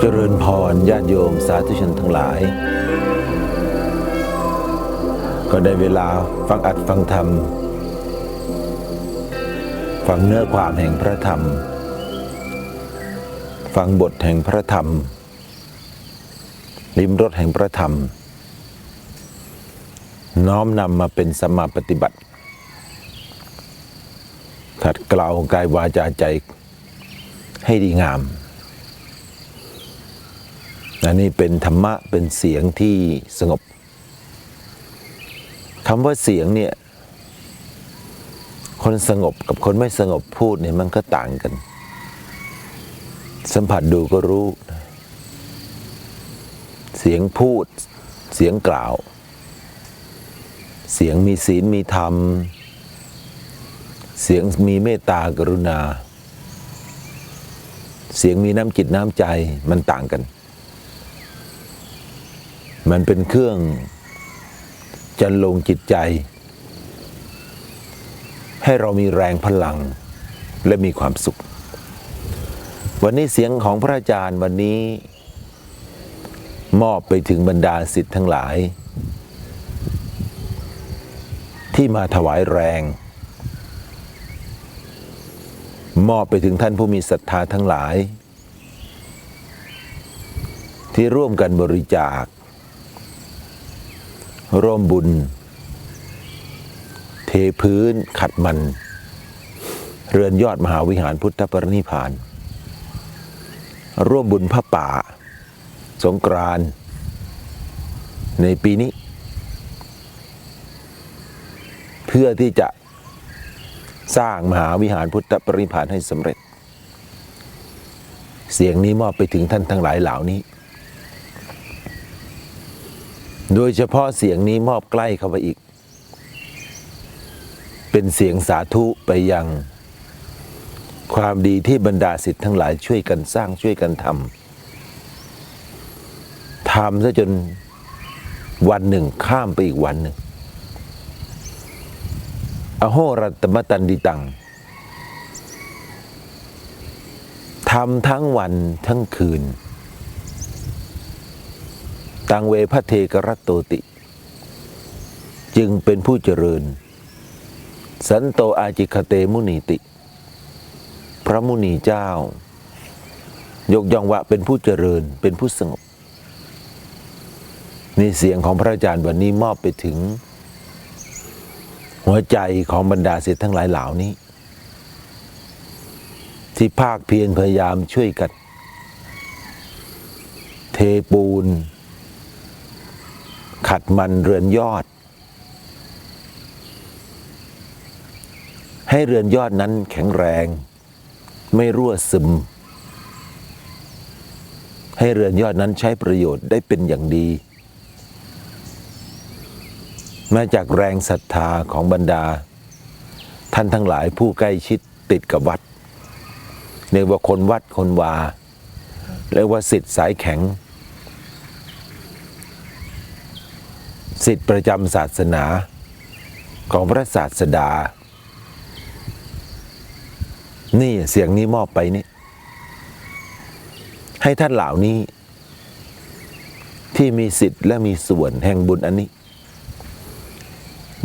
เจริญพรญาติโยมสาธุชนทั้งหลาย ก็ได้เวลาฟังอัดฟังธรรม ฟังเนื้อความแห่งพระธรรม ฟังบทแห่งพระธรรมลิมรสแห่งพระธรรม น้อมนำมาเป็นสมมาปฏิบัติ ขัดเกลาวกายวาจาใจให้ดีงามอันนี้เป็นธรรมะเป็นเสียงที่สงบคำว่าเสียงเนี่ย คนสงบกับคนไม่สงบพูดเนี่ยมันก็ต่างกัน สัมผัสดูก็รู้ เสียงพูด เสียงกล่าว เสียงมีศีลมีธรรม เสียงมีเมตตากรุณา เสียงมีน้ำจิตน้ำใจมันต่างกัน มันเป็นเครื่องจันลงจิตใจ ให้เรามีแรงพลังและมีความสุข วันนี้เสียงของพระอาจารย์วันนี้ มอบไปถึงบรรดาสิทธิ์ทั้งหลาย ที่มาถวายแรง มอบไปถึงท่านผู้มีศรัทธาทั้งหลาย ที่ร่วมกันบริจาค ร่วมบุญ เทพื้นขัดมัน เรือนยอดมหาวิหารพุทธปรินิพาน ร่วมบุญพระป่า สงกรานในปีนี้ เพื่อที่จะ สร้างมหาวิหารพุทธปรินิพพานให้สำเร็จ เสียงนี้มอบไปถึงท่านทั้งหลายเหล่านี้ โดยเฉพาะเสียงนี้มอบใกล้เข้าไปอีก เป็นเสียงสาธุไปยัง ความดีที่บรรดาสิทธิ์ทั้งหลายช่วยกันสร้างช่วยกันทำทำซะจนวันหนึ่งข้ามไปอีกวันหนึ่ง อโหรัตมตันดิตังทำทั้งวันทั้งคืน ตังเวพระเทกรัตโตติ จึงเป็นผู้เจริญ สันโตอาจิคเตมุนีติ พระมุนีเจ้า ยกย่องว่าเป็นผู้เจริญเป็นผู้สงบนี่เสียงของพระอาจารย์วันนี้มอบไปถึง หัวใจของบรรดาศิษย์ทั้งหลายเหล่านี้ ที่ภาคเพียรพยายามช่วยกันเทปูน ขัดมันเรือนยอด ให้เรือนยอดนั้นแข็งแรง ไม่รั่วซึม ให้เรือนยอดนั้นใช้ประโยชน์ได้เป็นอย่างดี มาจากแรงศรัทธาของบรรดา ท่านทั้งหลายผู้ใกล้ชิดติดกับวัดเรียกว่าคนวัดคนวาเรียกว่าสิทธิ์สายแข็ง สิทธิ์ประจำศาสนาของพระศาสดา นี่เสียงนี้มอบไปนี่ ให้ท่านเหล่านี้ ที่มีสิทธิ์และมีส่วนแห่งบุญอันนี้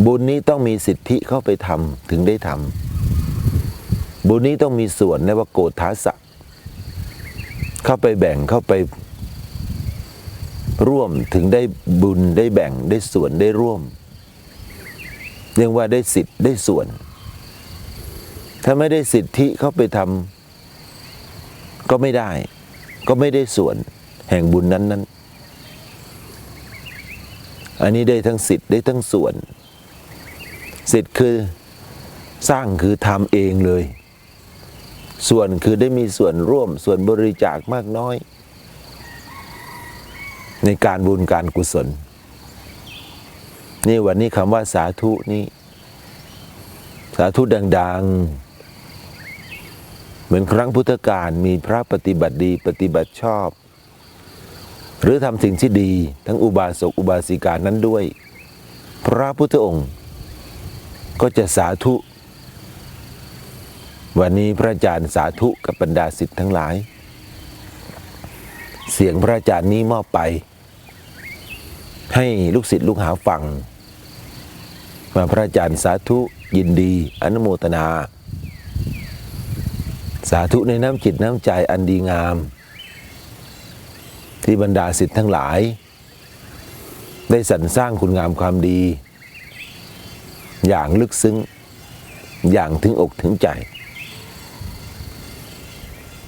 บุญนี้ต้องมีสิทธิเข้าไปทำถึงได้ทำบุญนี้ต้องมีส่วนในว่าโกฏฐาสะเข้าไปแบ่งเข้าไป ร่วมถึงได้บุญได้แบ่งได้ส่วนได้ร่วม เรียกว่าได้สิทธิ์ได้ส่วน ถ้าไม่ได้สิทธิเข้าไปทำก็ไม่ได้ ก็ไม่ได้ส่วนแห่งบุญนั้นนั้นอันนี้ได้ทั้งสิทธิ์ได้ทั้งส่วน สิทธิ์คือสร้างคือทำเองเลย ส่วนคือได้มีส่วนร่วมส่วนบริจาคมากน้อย ในการบุญการกุศล นี่วันนี้คำว่าสาธุนี่สาธุดัง ๆ เหมือนครั้งพุทธกาลมีพระปฏิบัติดีปฏิบัติชอบ หรือทำสิ่งที่ดีทั้งอุบาสกอุบาสิกานั้นด้วย พระพุทธองค์ ก็จะสาธุ วันนี้พระอาจารย์สาธุกับบรรดาสิทธิ์ทั้งหลาย เสียงพระอาจารย์นี้มอบไป ให้ลูกศิษย์ลูกหาฟังมาพระอาจารย์สาธุยินดี อนุโมทนา สาธุในน้ำจิตน้ำใจอันดีงาม ที่บรรดาสิทธิ์ทั้งหลาย ได้สรรสร้างคุณงามความดี อย่างลึกซึ้ง อย่างถึงอกถึงใจ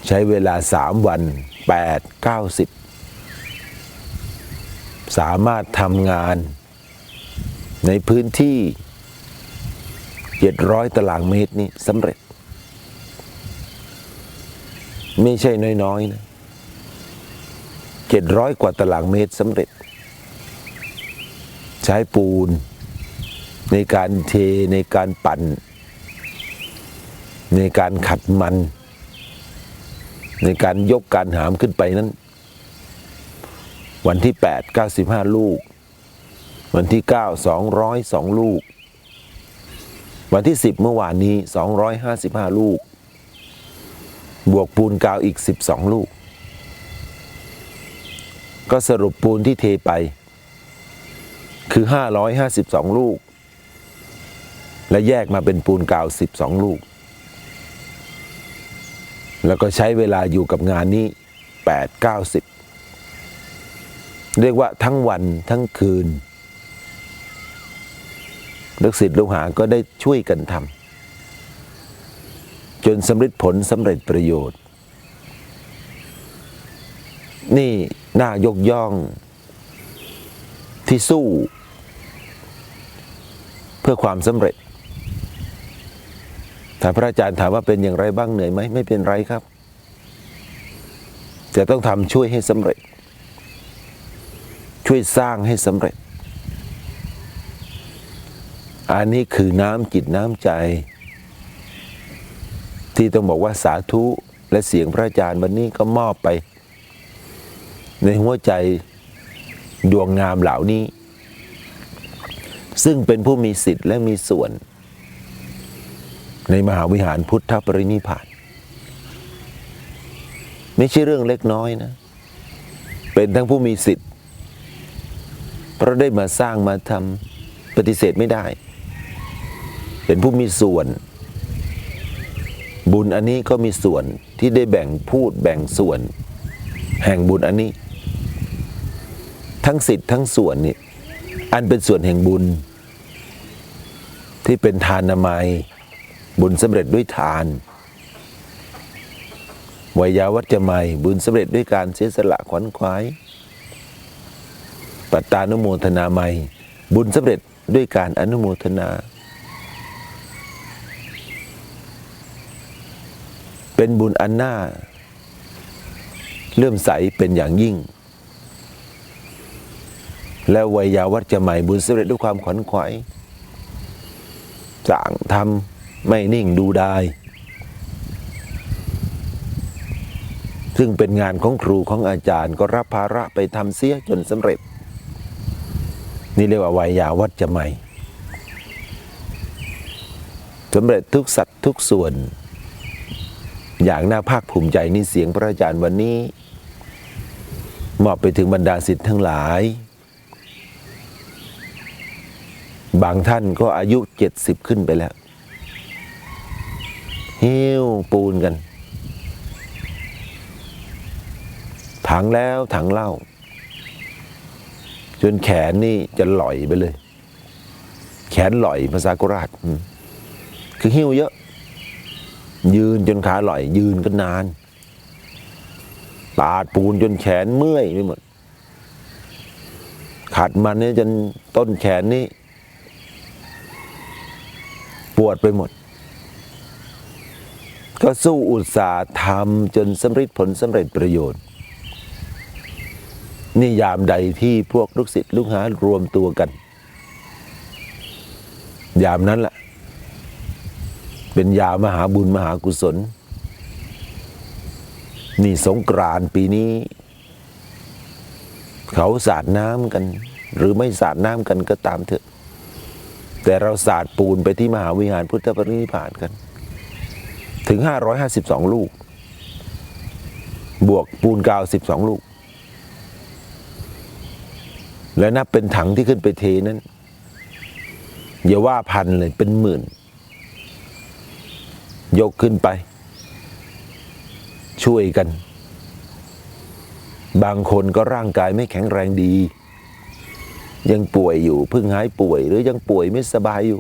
ใช้เวลาสามวันแปดเก้าสิบสามารถทำงานในพื้นที่เจ็ดร้อยตารางเมตรนี้สำเร็จ ไม่ใช่น้อยๆนะเจ็ดร้อยกว่าตารางเมตรสำเร็จ ใช้ปูน ในการเทในการปั่น ในการขัดมัน ในการยกการหามขึ้นไปนั้น วันที่ 8 95 ลูก วันที่ 9 202 ลูก วันที่ 10 เมื่อวานนี้ 255 ลูก บวกปูนกาวอีก 12 ลูก ก็สรุปปูนที่เทไปคือ 552 ลูก และแยกมาเป็นปูนกาว12ลูก แล้วก็ใช้เวลาอยู่กับงานนี้8 9 0เรียกว่าทั้งวันทั้งคืน ลูกศิษย์ลูกหาก็ได้ช่วยกันทำจนสำเร็จผลสำเร็จประโยชน์ นี่น่ายกย่องที่สู้ เพื่อความสำเร็จ ถ้าพระอาจารย์ถามว่าเป็นอย่างไรบ้างเหนื่อยไหมไม่เป็นไรครับจะต้องทำช่วยให้สำเร็จ ช่วยสร้างให้สำเร็จ อันนี้คือน้ำจิตน้ำใจ ที่ต้องบอกว่าสาธุและเสียงพระอาจารย์วันนี้ก็มอบไป ในหัวใจดวงงามเหล่านี้ ซึ่งเป็นผู้มีสิทธิ์และมีส่วน ในมหาวิหารพุทธปรินิพพานไม่ใช่เรื่องเล็กน้อยนะ เป็นทั้งผู้มีสิทธิ์ เพราะได้มาสร้างมาทำปฏิเสธไม่ได้ เป็นผู้มีส่วน บุญอันนี้ก็มีส่วนที่ได้แบ่งพูดแบ่งส่วน แห่งบุญอันนี้ ทั้งสิทธิ์ทั้งส่วนนี่อันเป็นส่วนแห่งบุญ ที่เป็นทานนามัย บุญสำเร็จด้วยทานวยาวัจจะไมยบุญสำเร็จด้วยการเสียสละขวัญขวาย ปัตตานุโมทนาไมยบุญสำเร็จด้วยการอนุโมทนา เป็นบุญอันหน้าเลื่อมใสเป็นอย่างยิ่ง และวัยาวัจจะไมยบุญสำเร็จด้วยความขวัญขวายสั่งทำ ไม่นิ่งดูได้ซึ่งเป็นงานของครูของอาจารย์ก็รับภาระไปทำเสียจนสำเร็จ นี่เรียกว่าวัยยาวัจจะไมยสำเร็จทุกสัตว์ทุกส่วน อย่างน่าภาคภูมิใจนี่เสียงพระอาจารย์วันนี้มอบไปถึงบรรดาสิทธิ์ทั้งหลาย บางท่านก็อายุเจ็ดสิบขึ้นไปแล้ว หิ้วปูนกัน ถังแล้วถังเล้าจนแขนนี่จะลอยไปเลย แขนลอยภาษาโคราชคือหิ้วเยอะ ยืนจนขาลอย ยืนก็นานปาดปูนจนแขนเมื่อยไปหมดขัดมันนี่จนต้นแขนนี่ ปวดไปหมด ก็สู้อุตสาห์ทำจนสำเร็จผลสำเร็จประโยชน์ นี่ยามใดที่พวกลูกศิษย์ลูกหารวมตัวกัน ยามนั้นแหละเป็นยามหาบุญมหากุศล นี่สงกรานปีนี้ เขาสาดน้ำกัน หรือไม่สาดน้ำกันก็ตามเถอะ แต่เราสาดปูนไปที่มหาวิหารพุทธปรินิพพานกัน ถึง 552 ลูก บวกปูนกาว 12 ลูก และนับเป็นถังที่ขึ้นไปเทนั้น อย่าว่าพันเลยเป็นหมื่น ยกขึ้นไป ช่วยกัน บางคนก็ร่างกายไม่แข็งแรงดี ยังป่วยอยู่เพิ่งหายป่วยหรือยังป่วยไม่สบายอยู่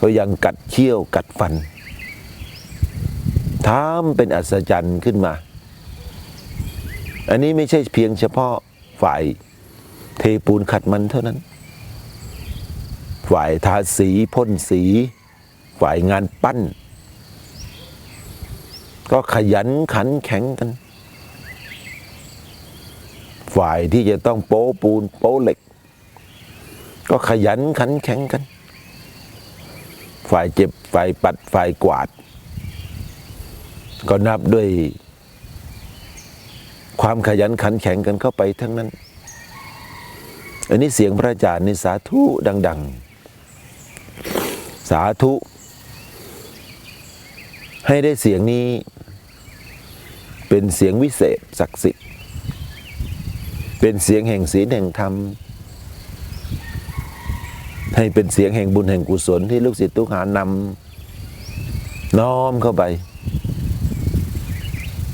ก็ยังกัดเขี้ยวกัดฟันทำเป็นอัศจรรย์ขึ้นมา อันนี้ไม่ใช่เพียงเฉพาะฝ่ายเทปูนขัดมันเท่านั้น ฝ่ายทาสีพ่นสี ฝ่ายงานปั้น ก็ขยันขันแข็งกัน ฝ่ายที่จะต้องโป๊ปูนโป๊เหล็ก ก็ขยันขันแข็งกัน ฝ่ายเจ็บฝ่ายปัดฝ่ายกวาด ก็นับด้วย ความขยันขันแข็งกันเข้าไปทั้งนั้น อันนี้เสียงพระอาจารย์ในสาธุดัง ๆ สาธุ ให้ได้เสียงนี้ เป็นเสียงวิเศษศักดิ์สิทธิ์เป็นเสียงแห่งศีลแห่งธรรม ให้เป็นเสียงแห่งบุญแห่งกุศลที่ลูกศิษย์ทุกหานำน้อมเข้าไป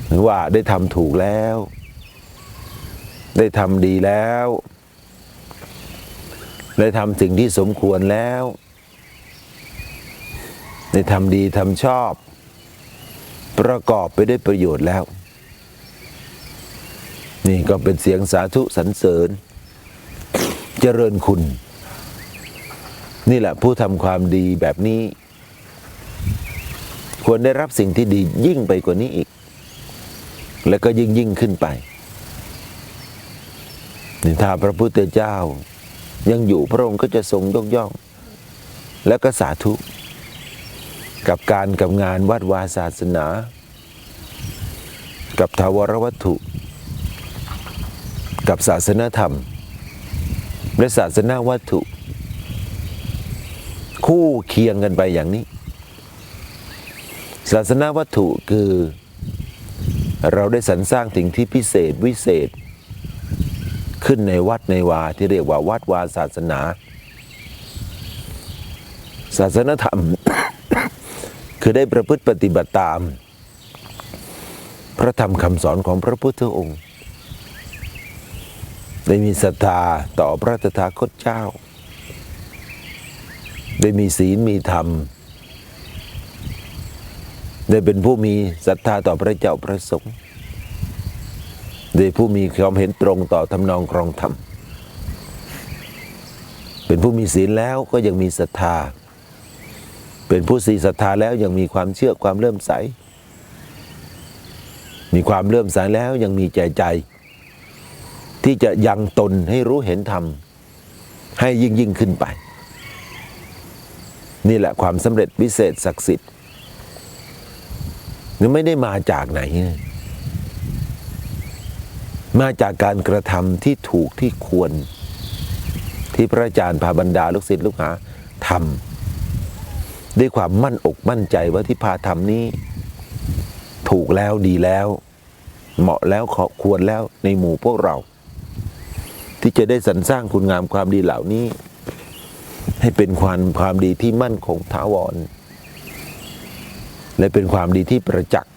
หรือว่าได้ทำถูกแล้ว ได้ทำดีแล้ว ได้ทำสิ่งที่สมควรแล้ว ได้ทำดีทำชอบ ประกอบไปได้วยประโยชน์แล้ว นี่ก็เป็นเสียงสาธุสรรเสริญ เจริญคุณ นี่แหละผู้ทำความดีแบบนี้ ควรได้รับสิ่งที่ดียิ่งไปกว่านี้อีก แล้วก็ยิ่งยิ่งขึ้นไปนี่ถ้าพระพุทธเจ้า ยังอยู่พระองค์ก็จะทรงยกย่อง แล้วก็สาธุ กับการกับงานวัดวาศาสนา กับทาวรวัตถุ กับศาสนธรรม และศาสนาวัตถุ คู่เคียงกันไปอย่างนี้ ศาสนาวัตถุคือเราได้สรรสร้างสิ่งที่พิเศษวิเศษ ขึ้นในวัดในวาที่เรียกว่าวัดวาศาสนา ศาสนธรรม คือได้ประพฤติปฏิบัติตาม พระธรรมคำสอนของพระพุทธองค์ ได้มีศรัทธาต่อพระตถาคตเจ้า ได้มีศีลมีธรรม ได้เป็นผู้มีศรัทธาต่อพระเจ้าพระสงฆ์ได้ผู้มีความเห็นตรงต่อทำนองครองธรรม เป็นผู้มีศีลแล้วก็ยังมีศรัทธา เป็นผู้สีศรัทธาแล้วยังมีความเชื่อความเริ่อมใส มีความเริ่อมใสแล้วยังมีใจใจ ที่จะยังตนให้รู้เห็นธรรมให้ยิ่งยิ่งขึ้นไป นี่แหละความสำเร็จวิเศษศักดิ์สิทธิ์นี่ไม่ได้มาจากไหน มาจากการกระทำที่ถูกที่ควร ที่พระอาจารย์พาบรรดาลูกศิษย์ลูกหาทำด้วยความมั่นอกมั่นใจว่าที่พาทำนี้ ถูกแล้วดีแล้ว เหมาะแล้วขอควรแล้วในหมู่พวกเรา ที่จะได้สรรสร้างคุณงามความดีเหล่านี้ ให้เป็นความความดีที่มั่นคงถาวร และเป็นความดีที่ประจักษ์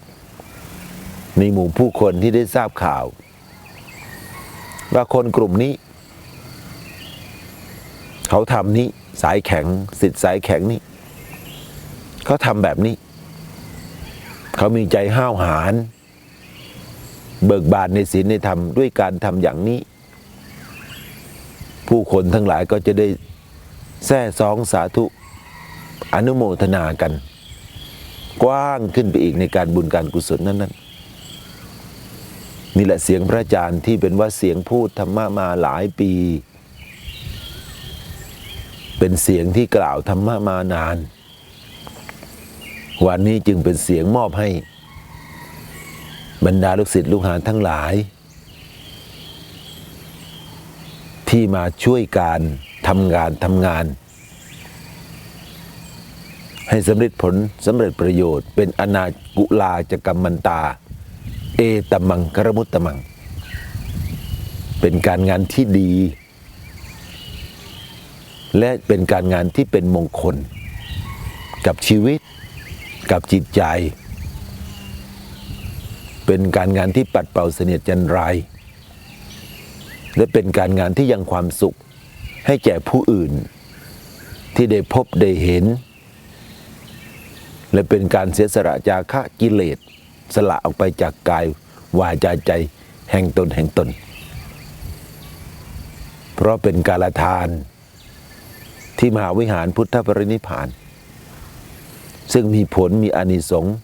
ในหมู่ผู้คนที่ได้ทราบข่าว ว่าคนกลุ่มนี้ เขาทำนี้สายแข็งสิทธิ์สายแข็งนี้เขาทำแบบนี้ เขามีใจห้าวหาญเบิกบานในศีลในธรรมด้วยการทำอย่างนี้ ผู้คนทั้งหลายก็จะได้ แซ่ซองสาธุ อนุโมทนากัน กว้างขึ้นไปอีกในการบุญการกุศลนั้นๆนี่แหละเสียงพระอาจารย์ที่เป็นว่าเสียงพูดธรรมะมาหลายปี เป็นเสียงที่กล่าวธรรมะมานาน วันนี้จึงเป็นเสียงมอบให้ บรรดาลูกศิษย์ลูกหาทั้งหลาย ที่มาช่วยการ ทำงานทำงาน ให้สำเร็จผลสำเร็จประโยชน์ เป็นอนากุลาจกรรมมันตา เอตมังกรมุตตมัง เป็นการงานที่ดี และเป็นการงานที่เป็นมงคล กับชีวิตกับจิตใจ เป็นการงานที่ปัดเป่าเสนียดจันไร และเป็นการงานที่ยังความสุข ให้แก่ผู้อื่น ที่ได้พบได้เห็น และเป็นการเสียสละจาคะกิเลส สละออกไปจากกายวาจาใจแห่งตนแห่งตน เพราะเป็นการทานที่มหาวิหารพุทธปรินิพาน ซึ่งมีผลมีอานิสงส์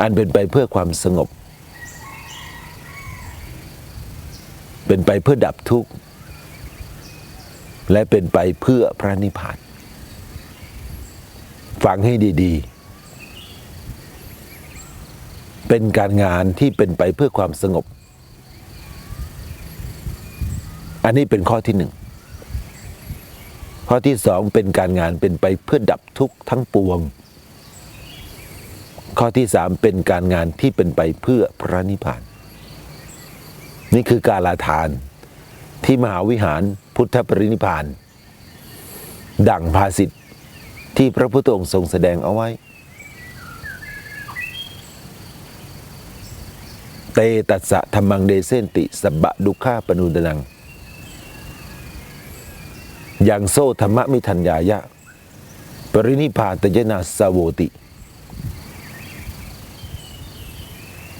อันเป็นไปเพื่อความสงบ เป็นไปเพื่อดับทุกข์ และเป็นไปเพื่อพระนิพพาน ฟังให้ดีๆ เป็นการงานที่เป็นไปเพื่อความสงบ อันนี้เป็นข้อที่หนึ่ง ข้อที่สองเป็นการงานเป็นไปเพื่อดับทุกข์ทั้งปวง ข้อที่สามเป็นการงานที่เป็นไปเพื่อพระนิพพาน นี่คือการลาทาน ที่มหาวิหารพุทธปรินิพาน ดั่งภาสิทธิ์ที่พระพุทธองค์ทรงแสดงเอาไว้ เตตัสสะธรรมังเดเซนติสบะดุขาปนุดนัง อย่างโซธรรมะมิทัญญายะ ปรินิพานตยนาสาวติ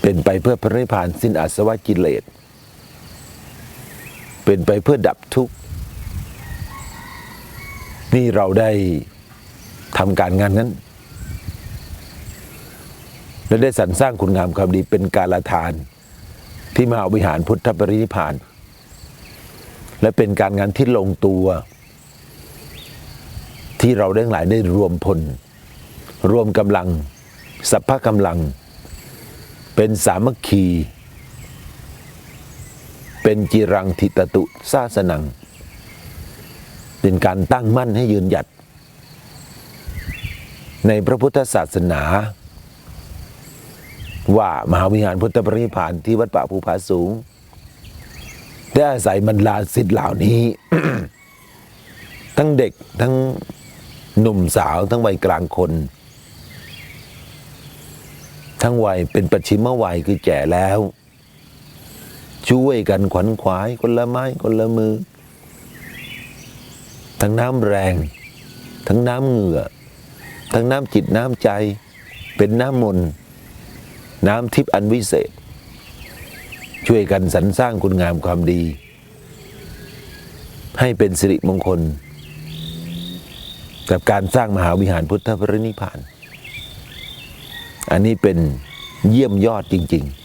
เป็นไปเพื่อพระนิพพานสิ้นอาสวะกิเลส เป็นไปเพื่อดับทุกข์ นี่เราได้ทำการงานนั้น และได้สรรสร้างคุณงามความดีเป็นการละทาน ที่มหาวิหารพุทธปรินิพพาน และเป็นการงานที่ลงตัว ที่เราได้หลายได้รวมพล รวมกำลังสัพพะกำลัง เป็นสามัคคี เป็นจิรังทิตตุซาสนัง เป็นการตั้งมั่นให้ยืนหยัด ในพระพุทธศาสนา ว่ามหาวิหารพุทธปรินิพพานที่วัดป่าภูผาสูง ได้อาศัยบรรดาสิทธิ์เหล่านี้ ทั้งเด็กทั้งหนุ่มสาวทั้งวัยกลางคน ทั้งวัยเป็นปัจฉิมวัยคือแก่แล้ว ช่วยกันขวัญขวายคนละไม้คนละมือ ทั้งน้ำแรง ทั้งน้ำเหงื่อ ทั้งน้ำจิตน้ำใจ เป็นน้ำมนต์น้ำทิพย์อันวิเศษ ช่วยกันสรรสร้างคุณงามความดี ให้เป็นสิริมงคล กับการสร้างมหาวิหารพุทธปรินิพพาน อันนี้เป็นเยี่ยมยอดจริง ๆ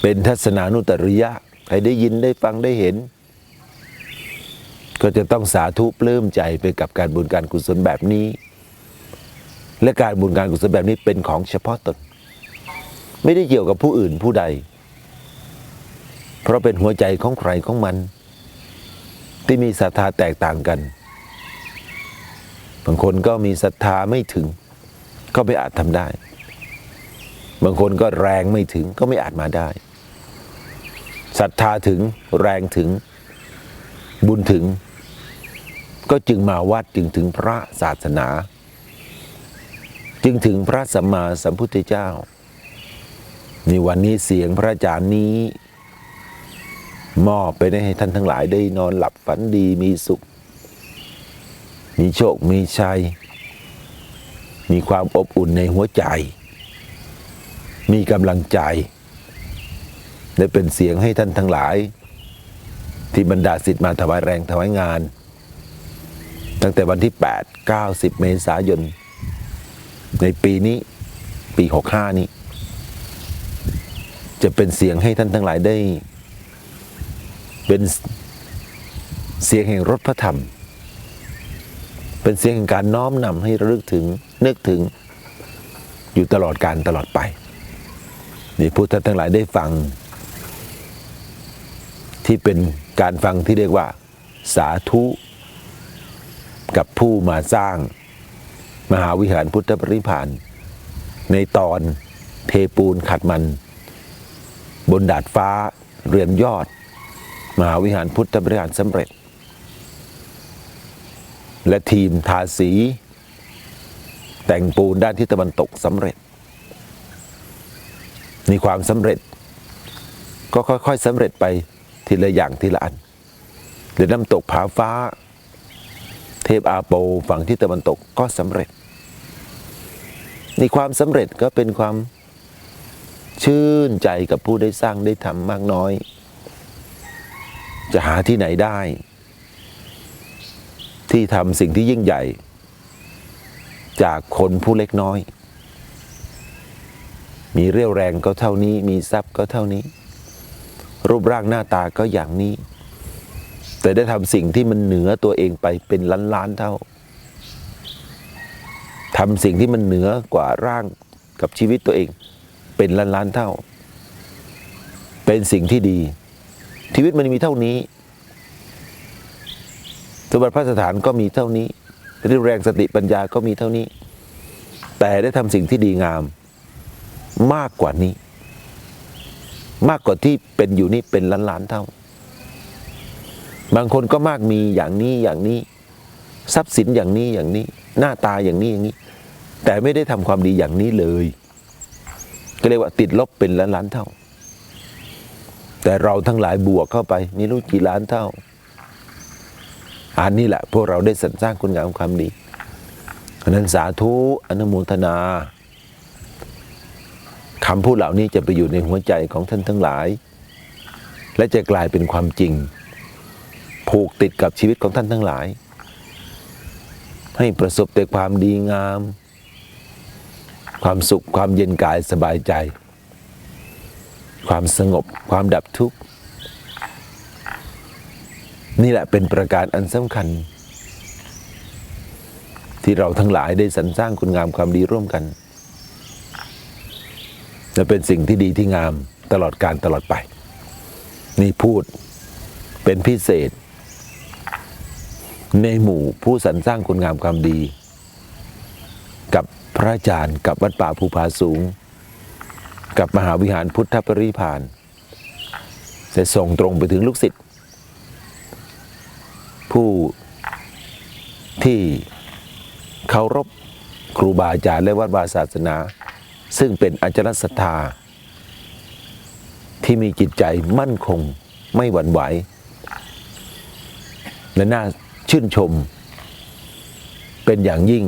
เป็นทัศนานุตริยะใครได้ยินได้ฟังได้เห็น ก็จะต้องสาธุปลื้มใจไปกับการบุญการกุศลแบบนี้ และการบุญการกุศลแบบนี้เป็นของเฉพาะตน ไม่ได้เกี่ยวกับผู้อื่นผู้ใด เพราะเป็นหัวใจของใครของมัน ที่มีศรัทธาแตกต่างกันบางคนก็มีศรัทธาไม่ถึง ก็ไม่อาจทำได้ บางคนก็แรงไม่ถึงก็ไม่อาจมาได้ศรัทธาถึงแรงถึงบุญถึง ก็จึงมาวัดจึงถึงพระศาสนา จึงถึงพระสัมมาสัมพุทธเจ้า ในวันนี้เสียงพระอาจารย์นี้ มอบไปให้ท่านทั้งหลายได้นอนหลับฝันดีมีสุข มีโชคมีชัย มีความอบอุ่นในหัวใจ มีกำลังใจได้เป็นเสียงให้ท่านทั้งหลาย ที่บรรดาสิทธิ์มาถวายแรงถวายงาน ตั้งแต่วันที่ 8 9 10 เมษายน ในปีนี้ปี 65 นี้ จะเป็นเสียงให้ท่านทั้งหลายได้ เป็นเสียงแห่งรถพระธรรม เป็นเสียงแห่งการน้อมนำให้ระลึกถึงนึกถึงอยู่ตลอดการตลอดไป นี่พุทธทั้งหลายได้ฟัง ที่เป็นการฟังที่เรียกว่า สาธุ กับผู้มาสร้าง มหาวิหารพุทธปริพานในตอนเทปูนขัดมัน บนดาดฟ้าเรือนยอด มหาวิหารพุทธบริหารสำเร็จ และทีมทาสี แต่งปูนด้านทิศตะวันตกสำเร็จ มีความสำเร็จ ก็ค่อยๆสำเร็จไปทีละอย่างทีละอันเรือน้ำตกผาฟ้า เทพอาโปฝั่งทิศตะวันตกก็สำเร็จนี่ความสำเร็จก็เป็นความชื่นใจกับผู้ได้สร้างได้ทำมากน้อย จะหาที่ไหนได้ ที่ทำสิ่งที่ยิ่งใหญ่ จากคนผู้เล็กน้อย มีเรี่ยวแรงก็เท่านี้ มีทรัพย์ก็เท่านี้ รูปร่างหน้าตาก็อย่างนี้ แต่ได้ทำสิ่งที่มันเหนือตัวเองไปเป็นล้านล้านเท่าทำสิ่งที่มันเหนือกว่าร่างกับชีวิตตัวเอง เป็นล้านล้านเท่า เป็นสิ่งที่ดี ชีวิตมันมีเท่านี้สมบัติพระสถานก็มีเท่านี้เรี่ยวแรงสติปัญญาก็มีเท่านี้ แต่ได้ทำสิ่งที่ดีงาม มากกว่านี้ มากกว่าที่เป็นอยู่นี่เป็นล้านล้านๆเท่า บางคนก็มากมีอย่างนี้อย่างนี้ ทรัพย์สินอย่างนี้อย่างนี้ หน้าตาอย่างนี้อย่างนี้ แต่ไม่ได้ทำความดีอย่างนี้เลย ก็เรียกว่าติดลบเป็นล้านล้านๆเท่า แต่เราทั้งหลายบวกเข้าไปมีรู้กี่ล้านเท่าอันนี้แหละพวกเราได้สรรสร้างคุณงามความดีเพราะฉะนั้นสาธุอนุโมทนา คำพูดเหล่านี้จะไปอยู่ในหัวใจของท่านทั้งหลาย และจะกลายเป็นความจริง ผูกติดกับชีวิตของท่านทั้งหลาย ให้ประสบแต่ความดีงาม ความสุขความเย็นกายสบายใจ ความสงบความดับทุกข์นี่แหละเป็นประการอันสำคัญ ที่เราทั้งหลายได้สรรสร้างคุณงามความดีร่วมกัน และเป็นสิ่งที่ดีที่งามตลอดการตลอดไป นี่พูดเป็นพิเศษ ในหมู่ผู้สรรสร้างคุณงามความดี กับพระอาจารย์กับวัดป่าภูผาสูง กับมหาวิหารพุทธปริพานจะส่งตรงไปถึงลูกศิษย์ผู้ที่เคารพครูบาอาจารย์และวัดวาศาสนา ซึ่งเป็นอาจารย์ศรัทธา ที่มีจิตใจมั่นคงไม่หวั่นไหว และน่าชื่นชม เป็นอย่างยิ่ง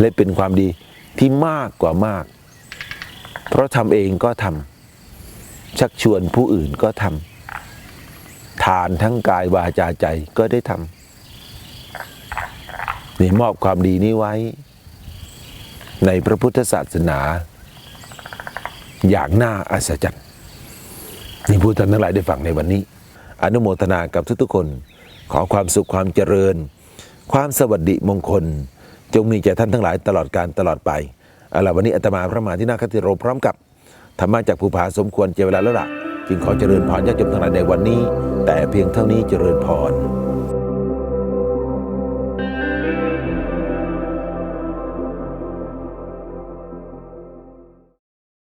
และเป็นความดีที่มากกว่ามาก เพราะทำเองก็ทำชักชวนผู้อื่นก็ทำทานทั้งกายวาจาใจก็ได้ทำนี่มอบความดีนี้ไว้ ในพระพุทธศาสนา อย่างน่าอัศจรรย์นี่ผู้ท่านทั้งหลายได้ฟังในวันนี้ อนุโมทนากับทุกๆคน ขอความสุขความเจริญ ความสวัสดิมงคล จงมีแก่ท่านทั้งหลายตลอดการตลอดไปเอาล่ะวันนี้อาตมาพระมหาที่นาคติโรพร้อมกับธรรมะจากภูผาสมควรเจเวลาแล้วล่ะ จึงขอเจริญพรญาติโยมทั้งหลายในวันนี้ แต่เพียงเท่านี้เจริญพร